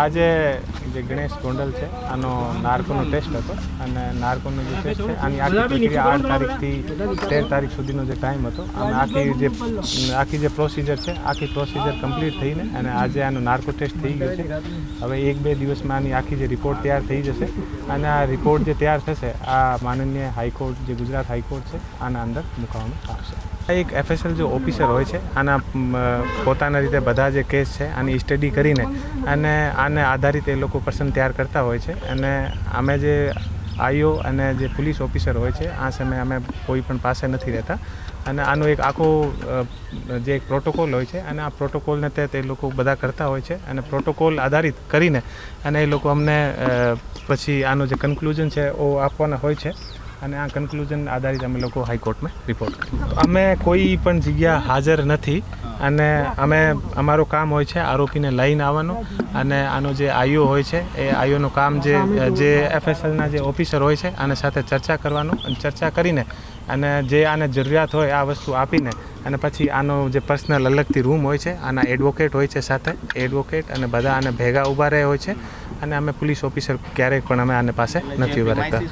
આજે જે ગણેશ ગોંડલ છે આનો નાર્કોનો ટેસ્ટ હતો. અને નાર્કોનો જે ટેસ્ટ છે આની આખી પ્રક્રિયા આઠ તારીખથી તેર તારીખ સુધીનો જે ટાઈમ હતો અને આખી જે આખી જે પ્રોસિજર છે આખી પ્રોસિજર કમ્પ્લીટ થઈને અને આજે આનો નાર્કો ટેસ્ટ થઈ ગયો છે. હવે એક બે દિવસમાં આની આખી જે રિપોર્ટ તૈયાર થઈ જશે. અને આ રિપોર્ટ જે તૈયાર થશે આ માનનીય હાઈકોર્ટ જે ગુજરાત હાઈકોર્ટ છે આના અંદર મૂકવામાં આવશે. એક એફએસએલ જે ઓફિસર હોય છે, આના પોતાના રીતે બધા જે કેસ છે, આની સ્ટડી કરીને અને આને આધારિત એ લોકો પર્સન તૈયાર કરતા હોય છે. અને અમે જે આઈઓ અને જે પોલીસ ઓફિસર હોય છે, આ સમયે અમે કોઈ પણ પાસે નથી રહેતા. અને આનો એક આખો જે એક પ્રોટોકોલ હોય છે, અને આ પ્રોટોકોલને તે તે લોકો બધા કરતા હોય છે. અને પ્રોટોકોલ આધારિત કરીને અને એ લોકો અમને પછી આનું જે કન્ક્લુઝન છે એ આપવાના હોય છે. અને આ કન્ક્લુઝન આધારિત અમે લોકો હાઈકોર્ટમાં રિપોર્ટ અમે કોઈ પણ જગ્યા હાજર નથી અને અમે, અમારું કામ હોય છે આરોપીને લઈને આવવાનું અને આનો જે આઈઓ હોય છે, એ આઈઓનું કામ જે જે એફએસએલના જે ઓફિસર હોય છે, આને સાથે ચર્ચા કરવાનું અને ચર્ચા કરીને અને જે આને જરૂરિયાત હોય આ વસ્તુ આપીને અને પછી આનો જે પર્સનલ અલગથી રૂમ હોય છે, આના એડવોકેટ હોય છે સાથે એડવોકેટ અને બધા આને ભેગા ઊભા રહે હોય છે અને અમે પોલીસ ઓફિસર ક્યારેય પણ અમે આને પાસે નથી ઊભા રહેતા.